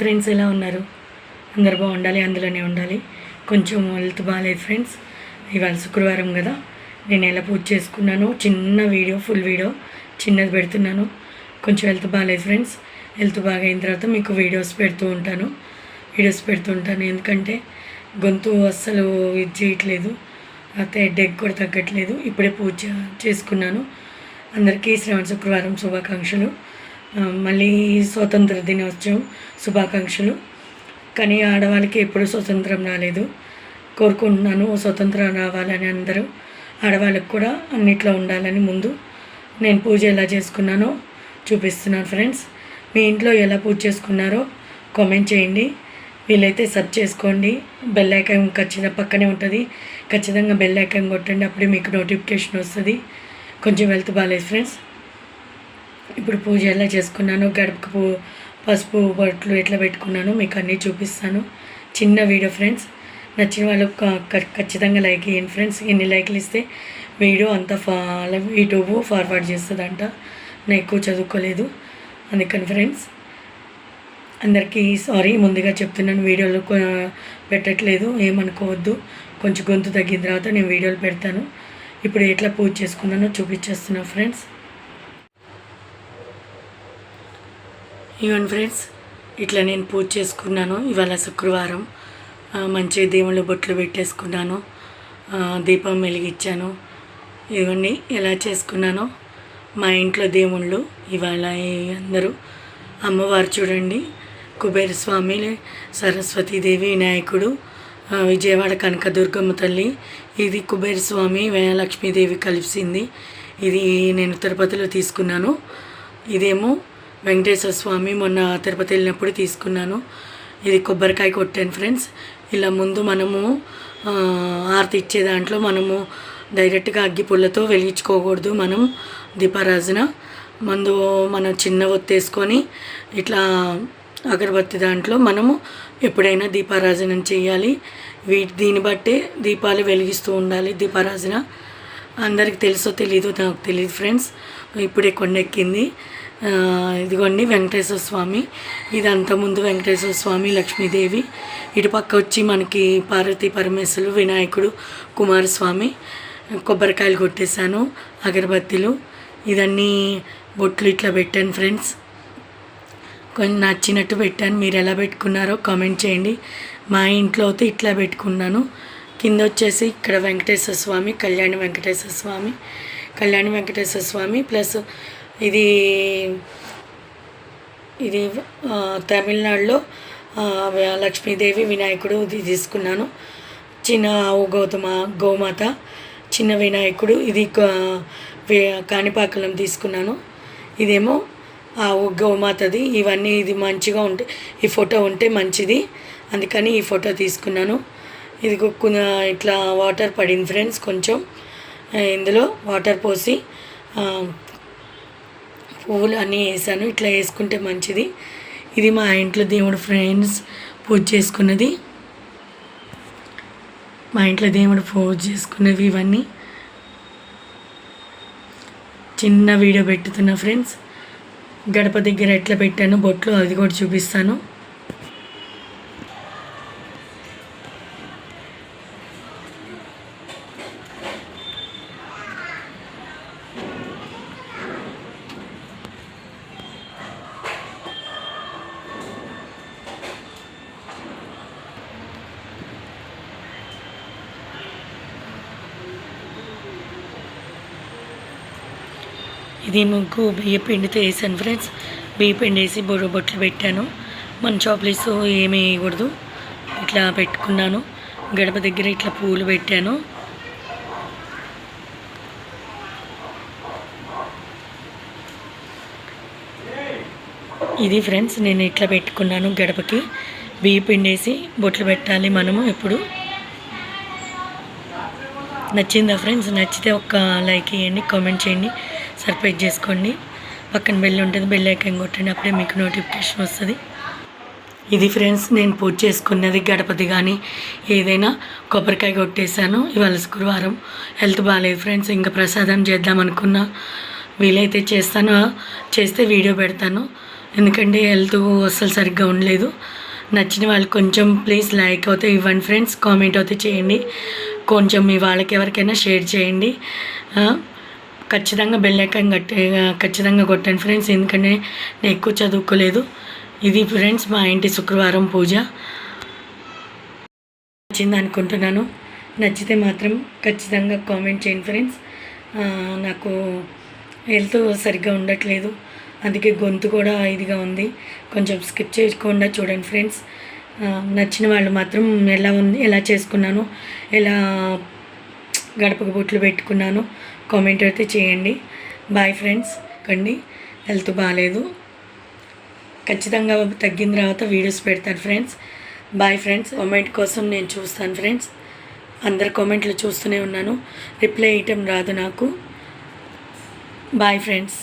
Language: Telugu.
ఫ్రెండ్స్ ఎలా ఉన్నారు? అందరు బాగుండాలి అందులోనే ఉండాలి. కొంచెం హెల్త్ బాగాలేదు ఫ్రెండ్స్ ఇవాళ శుక్రవారం కదా. నేను ఎలా పూజ చేసుకున్నాను చిన్న వీడియో ఫుల్ వీడియో చిన్నది పెడుతున్నాను. కొంచెం హెల్త్ బాగాలేదు ఫ్రెండ్స్ హెల్త్ బాగా అయిన తర్వాత మీకు వీడియోస్ పెడుతూ ఉంటాను. వీడియోస్ పెడుతూ ఉంటాను. ఎందుకంటే గొంతు అస్సలు ఇది చేయట్లేదు. అయితే డెగ్ కూడా తగ్గట్లేదు. ఇప్పుడే పూజ చేసుకున్నాను. అందరికీ శ్రవణ శుక్రవారం శుభాకాంక్షలు. మళ్ళీ స్వాతంత్ర దినోత్సవం శుభాకాంక్షలు. కానీ ఆడవాళ్ళకి ఎప్పుడు స్వతంత్రం రాలేదు. కోరుకుంటున్నాను స్వతంత్రం రావాలని అందరూ. ఆడవాళ్ళకి కూడా అన్నిట్లో ఉండాలని ముందు నేను పూజ ఎలా చేసుకున్నానో చూపిస్తున్నాను ఫ్రెండ్స్. మీ ఇంట్లో ఎలా పూజ చేసుకున్నారో కామెంట్ చేయండి. వీలైతే సబ్ చేసుకోండి. బెల్ ఐకాన్ ఖచ్చితంగా పక్కనే ఉంటుంది. ఖచ్చితంగా బెల్ ఐకాన్ కొట్టండి. అప్పుడే మీకు నోటిఫికేషన్ వస్తుంది. కొంచెం వెళ్తూ బాగాలేదు ఫ్రెండ్స్. ఇప్పుడు పూజ ఎలా చేసుకున్నాను? గడపకు పూ పసుపు బొట్లు ఎట్లా పెట్టుకున్నాను? మీకు అన్నీ చూపిస్తాను. చిన్న వీడియో ఫ్రెండ్స్. నచ్చిన వాళ్ళు ఖచ్చితంగా లైక్ ఇవ్వండి ఫ్రెండ్స్. ఎన్ని లైక్లు ఇస్తే వీడియో అంతా ఫా యూట్యూబ్ ఫార్వర్డ్ చేస్తుందంట. నేను ఎక్కువ చదువుకోలేదు. అందుకని ఫ్రెండ్స్ అందరికీ సారీ ముందుగా చెప్తున్నాను. వీడియోలు పెట్టట్లేదు. ఏమనుకోవద్దు. కొంచెం గొంతు తగ్గిన తర్వాత నేను వీడియోలు పెడతాను. ఇప్పుడు ఎట్లా పూజ చేసుకున్నానో చూపించేస్తున్నాను ఫ్రెండ్స్. ఇవన్నీ ఫ్రెండ్స్ ఇట్లా నేను పూజ చేసుకున్నాను ఇవాళ శుక్రవారం. మంచిగా దేవుళ్ళు బొట్లు పెట్టేసుకున్నాను. దీపం వెలిగించాను. ఇవన్నీ ఎలా చేసుకున్నానో మా ఇంట్లో దేవుళ్ళు ఇవాళ అందరూ. అమ్మవారు చూడండి కుబేర స్వామి సరస్వతీదేవి వినాయకుడు విజయవాడ కనకదుర్గమ్మ తల్లి. ఇది కుబేర స్వామి లక్ష్మీదేవి కలిసింది. ఇది నేను తిరుపతిలో తీసుకున్నాను. ఇదేమో వెంకటేశ్వర స్వామి మొన్న తిరుపతి వెళ్ళినప్పుడు తీసుకున్నాను. ఇది కొబ్బరికాయ కొట్టాను ఫ్రెండ్స్. ఇలా ముందు మనము ఆర్తి ఆరతి ఇచ్చే దాంట్లో మనము డైరెక్ట్గా అగ్గి పుల్లతో వెలిగించుకోకూడదు మనం దీపారాజున ముందు మనం చిన్న ఒత్తేసుకొని ఇట్లా అగరబత్తి దాంట్లో మనము ఎప్పుడైనా దీపారాజనం చేయాలి. వీటి దీన్ని బట్టే దీపాలు వెలిగిస్తూ ఉండాలి దీపారాజన అందరికి తెలుసో తెలీదో నాకు తెలియదు ఫ్రెండ్స్. ఇప్పుడే కొండెక్కింది. ఇదిగోండి వెంకటేశ్వర స్వామి. ఇదంతా ముందు వెంకటేశ్వర స్వామి లక్ష్మీదేవి. ఇటు పక్క వచ్చి మనకి పార్వతీ పరమేశ్వరులు వినాయకుడు కుమారస్వామి. కొబ్బరికాయలు కొట్టేశాను అగరబత్తిలు. ఇదన్నీ బొట్లు ఇట్లా పెట్టాను ఫ్రెండ్స్. కొన్ని నచ్చినట్టు పెట్టాను. మీరు ఎలా పెట్టుకున్నారో కామెంట్ చేయండి. మా ఇంట్లో అయితే ఇట్లా పెట్టుకున్నాను. కింద వచ్చేసి ఇక్కడ వెంకటేశ్వర స్వామి కళ్యాణి వెంకటేశ్వర స్వామి. కళ్యాణి వెంకటేశ్వర స్వామి ప్లస్ ఇది ఇది తమిళనాడులో లక్ష్మీదేవి వినాయకుడు ఇది తీసుకున్నాను. చిన్న ఆవు గౌతమ గోమాత చిన్న వినాయకుడు ఇది కాణిపాకలం తీసుకున్నాను. ఇదేమో ఆవు గోమాతది ఇవన్నీ ఇది మంచిగా ఉంటే ఈ ఫోటో ఉంటే మంచిది. అందుకని ఈ ఫోటో తీసుకున్నాను. ఇది ఇట్లా వాటర్ పడింది ఫ్రెండ్స్ కొంచెం. ఇందులో వాటర్ పోసి పువ్వులు అన్నీ వేసాను. ఇట్లా వేసుకుంటే మంచిది. ఇది మా ఇంట్లో దేవుడు ఫ్రెండ్స్ పూజ చేసుకున్నది. మా ఇంట్లో దేవుడు పూజ చేసుకున్నవి ఇవన్నీ. చిన్న వీడియో పెట్టుతున్నా ఫ్రెండ్స్. గడప దగ్గర ఎట్లా పెట్టాను బొట్లు అది కూడా చూపిస్తాను. ఇది ముగ్గు బియ్య పిండితో వేసాను ఫ్రెండ్స్. బియ్య పిండి వేసి బొర్ర బొట్లు పెట్టాను. మన చాప్లీస్ ఏమి వేయకూడదు ఇట్లా పెట్టుకున్నాను. గడప దగ్గర ఇట్లా పూలు పెట్టాను. ఇది ఫ్రెండ్స్ నేను ఇట్లా పెట్టుకున్నాను గడపకి. బియ్య పిండి వేసి బొట్లు పెట్టాలి మనము ఎప్పుడు నచ్చిందా ఫ్రెండ్స్? నచ్చితే ఒక లైక్ ఇవ్వండి కామెంట్ చేయండి. సర్ప్రైజ్ చేసుకోండి. పక్కన బెల్ ఉంటుంది బెల్ ఐకాన్ కొట్టండి అప్పుడే మీకు నోటిఫికేషన్ వస్తుంది. ఇది ఫ్రెండ్స్ నేను పూజ చేసుకున్నది గణపతి కానీ ఏదైనా కొబ్బరికాయ కొట్టేశాను ఇవాళ శుక్రవారం. హెల్త్ బాగాలేదు ఫ్రెండ్స్ ఇంకా ప్రసాదం చేద్దాం అనుకున్నా. వీలైతే చేస్తాను చేస్తే వీడియో పెడతాను. ఎందుకంటే హెల్త్ అస్సలు సరిగ్గా ఉండలేదు. నచ్చిన వాళ్ళు కొంచెం ప్లీజ్ లైక్ అయితే ఇవ్వండి ఫ్రెండ్స్ కామెంట్ అయితే చేయండి. కొంచెం మీ వాళ్ళకి ఎవరికైనా షేర్ చేయండి. ఖచ్చితంగా బెల్లైకాన్ కట్టే ఖచ్చితంగా కొట్టండి ఫ్రెండ్స్ ఎందుకంటే నేను ఎక్కువ చదువుకోలేదు. ఇది ఫ్రెండ్స్ మా ఇంటి శుక్రవారం పూజ. నచ్చింది అనుకుంటున్నాను. నచ్చితే మాత్రం ఖచ్చితంగా కామెంట్ చేయండి ఫ్రెండ్స్ నాకు హెల్త్ సరిగ్గా ఉండట్లేదు. అందుకే గొంతు కూడా ఇదిగా ఉంది. కొంచెం స్కిప్ చేయకుండా చూడండి ఫ్రెండ్స్ నచ్చిన వాళ్ళు మాత్రం ఎలా ఉంది ఎలా చేసుకున్నాను ఎలా గడపకు బొట్లు పెట్టుకున్నాను. కామెంట్ అయితే చేయండి. బాయ్ ఫ్రెండ్స్ కండి. హెల్త్ బాగాలేదు ఖచ్చితంగా తగ్గిన తర్వాత వీడియోస్ పెడతాను ఫ్రెండ్స్ బాయ్ ఫ్రెండ్స్ కామెంట్ కోసం నేను చూస్తాను ఫ్రెండ్స్ అందరు కామెంట్లు చూస్తూనే ఉన్నాను. రిప్లై ఇవ్వటం రాదు నాకు. Bye friends